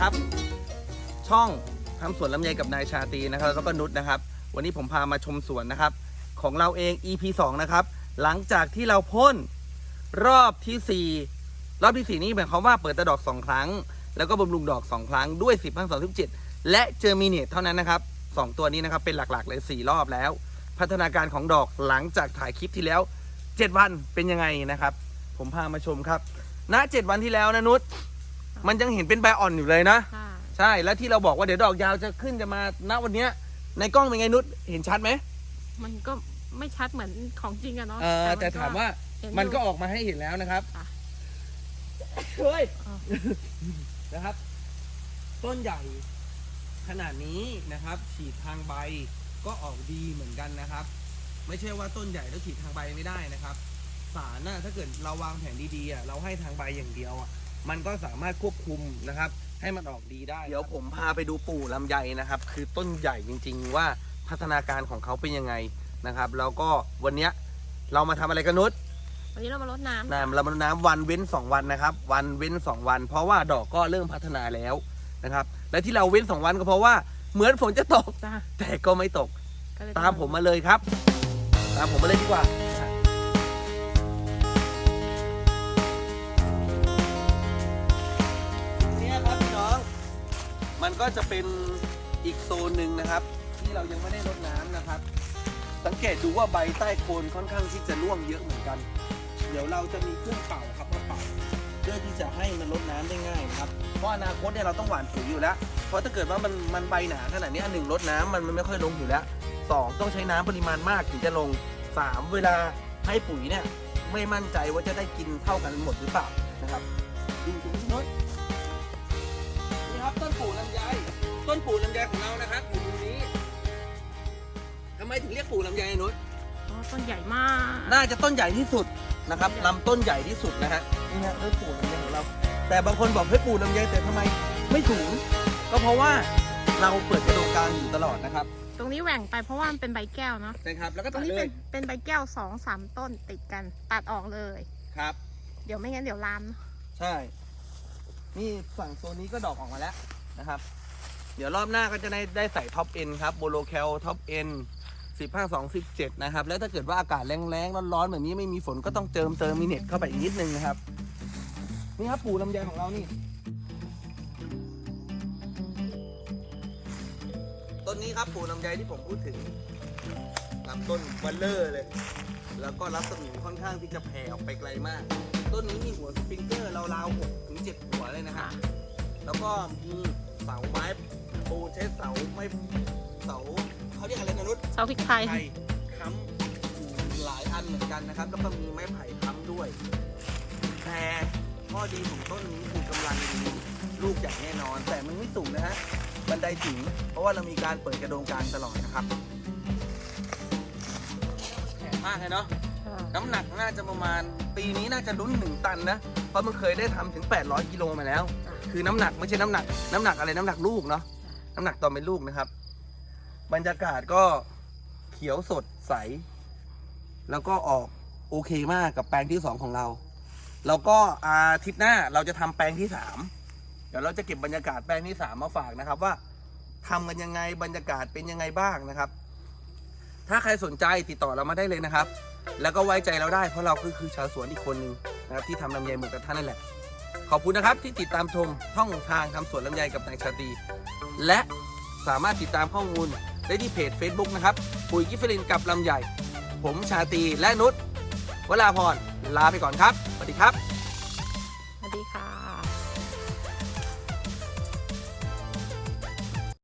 ครับ ช่องทำสวนลำไยกับนายชาตีนะครับ แล้วก็นุชนะครับ วันนี้ผมพามาชมสวนนะครับ ของเราเอง EP 2นะครับ หลังจากที่เราพ่นรอบที่ 4 รอบที่ 4 นี้หมายความว่าเปิดต่ดอก 2 ครั้ง แล้วก็บำรุงดอก 2 ครั้งด้วย 10 2 17และเจอมีเนตเท่านั้นนะครับ 2 ตัวนี้นะครับเป็นหลักๆเลย 4 รอบแล้ว พัฒนาการของดอกหลังจากถ่ายคลิปที่แล้ว 7 วันเป็นยังไงนะครับ ผมพามาชมครับณ7วันที่แล้วนะนุช มันยังเห็นเป็นใบอ่อนอยู่เลยนะ ค่ะใช่แล้วที่เราบอกว่าเดี๋ยวดอกยาวจะขึ้นจะมาณวันเนี้ยในกล้องเป็นไงนุชเห็นชัดไหมมันก็ไม่ชัดเหมือนของจริงอะเนาะเออแต่ถามว่าเห็นมันก็อยู่ออกมาให้เห็นแล้วนะครับค่ะ เฮ้ยอ๋อ นะครับ ต้นใหญ่ขนาดนี้นะครับ ฉีดทางใบก็ออกดีเหมือนกันนะครับ ไม่ใช่ว่าต้นใหญ่แล้วฉีดทางใบไม่ได้นะครับ สารน่ะถ้าเกิดเราวางแผนดีๆอะเราให้ทางใบอย่างเดียวอะ มันก็สามารถควบคุมนะครับ ให้มันออกดีได้เดี๋ยวผมพาไปดูปู่ลำไยนะครับ คือต้นใหญ่จริง ๆ ว่าพัฒนาการของเขาเป็นยังไงนะครับ แล้วก็วันเนี้ยเรามาทำอะไรกันนุชวันนี้เรามาลดน้ำน้ำเรามาน้ำวันเว้น 2 วันนะครับ วันเว้น 2 วัน เพราะว่าดอกก็เริ่มพัฒนาแล้วนะครับ และที่เราเว้น 2 วันก็เพราะว่าเหมือนฝนจะตกจ้าแต่ก็ไม่ตกก็เลยตามผมมาเลยครับ ตามผมมาเลยดีกว่า มันก็จะเป็นอีกโซนหนึ่งนะครับ ที่เรายังไม่ได้รดน้ำนะครับ สังเกตดูว่าใบใต้โคนค่อนข้างที่จะร่วงเยอะเหมือนกัน เดี๋ยวเราจะมีเครื่องเป่าครับมาเป่าเพื่อที่จะให้มันลดน้ำได้ง่ายนะครับ เพราะอนาคตเนี่ยเราต้องหว่านปุ๋ยอยู่แล้ว เพราะถ้าเกิดว่ามันมันใบหนาขนาดนี้อันหนึ่งลดน้ำมันมันไม่ค่อยลงอยู่แล้วสองต้องใช้น้ำปริมาณมากถึงจะลงสามเวลาให้ปุ๋ยเนี่ยไม่มั่นใจว่าจะได้กินเท่ากันหมดหรือเปล่านะครับ ปู่ลำไยต้นปู่ลำไยของเรานะครับอยู่ตรงนี้ทำไมถึงเรียกปู่ลำไยนุ้ยอ๋อต้นใหญ่มาก น่าจะต้นใหญ่ที่สุดนะครับลำต้นใหญ่ที่สุดนะฮะนี่ฮะต้นปู่ลำไยของเรา แต่บางคนบอกให้ยปู่ลำไยแต่ทำไมไม่สูงก็เพราะว่าเราเปิดกระโดงกลางอยู่ตลอดนะครับตรงนี้แหว่งไปเพราะว่ามันเป็นใบแก้วเนาะนะครับแล้วก็ตรตังดนี้เลเป็ยนเป็นใบแก้วสองสามต้นติดกันตัดออกเลย ครับ เดี๋ยวไม่งั้นเดี๋ยวลามใช่ นี่ฝั่งโซนนี้ก็ดอกออกมาแล้ว นะครับ เดี๋ยวรอบหน้าก็จะได้ได้ใส่ท็อปเอ็นครับโบโลแคลท็อปเอ็นสิบห้าสองสิบเจ็ดนะครับ แล้วถ้าเกิดว่าอากาศแรงๆร้อนๆแบบนี้ไม่มีฝนก็ต้องเติมเติมมิเน็ตเข้าไปอีกนิดนึงนะครับ นี่ครับปูลำไยของเรานี่ ต้นนี้ครับปูลำไยที่ผมพูดถึงลำต้นวันเลอร์เลย แล้วก็รัศมีค่อนข้างที่จะแผ่ออกไปไกลมาก ต้นนี้มีหัวสปริงเกอร์ราวๆหกถึงเจ็ดหัวเลยนะฮะแล้วก็มี เสาไม้ปูนใช้เสาไม่เสาเขาเรียกอะไรนะนุชเสาพริกไทยไผ่ค้ำหลายอันเหมือนกันนะครับ แล้วก็มีไม้ไผ่ค้ำด้วย แต่ข้อดีของต้นนี้คือกำลังดีลูกอย่างแน่นอน แต่มันไม่สูงนะฮะบันไดถึงเพราะว่าเรามีการเปิดกระโดงกลางตลอดนะครับแข็งมากเลยเนาะน้ำหนักน่าจะประมาณปีนี้น่าจะลุ้นหนึ่งตันนะ เพราะมันเคยได้ทำถึง 800 กิโลมาแล้วจ้ะคือน้ำหนักไม่ใช่น้ำหนัก น้ำหนักอะไรน้ำหนักลูกเนาะน้ำหนักตอนเป็นลูกนะครับ บรรยากาศก็เขียวสดใส แล้วก็ออกโอเคมากกับแปลงที่สองของเรา แล้วก็อาทิตย์หน้าเราจะทำแปลงที่สามเดี๋ยวเราจะเก็บบรรยากาศแปลงที่สามมาฝากนะครับว่าทำกันยังไงบรรยากาศเป็นยังไงบ้างนะครับ ถ้าใครสนใจติดต่อเรามาได้เลยนะครับ แล้วก็ไว้ใจเราได้เพราะเราก็คือชาวสวนอีกคนหนึ่ง นะครับที่ทำลำไยหมูกระทะนั่นแหละ ขอบคุณนะครับที่ติดตามชมท่องทางทำสวนลำไยกับนายชาตรีและสามารถติดตามข้อมูลได้ที่เพจ Facebook นะครับปุ๋ยกิฟเฟลินกับลำไยผมชาตรีและนุชวราพรลาไปก่อนครับสวัสดีครับ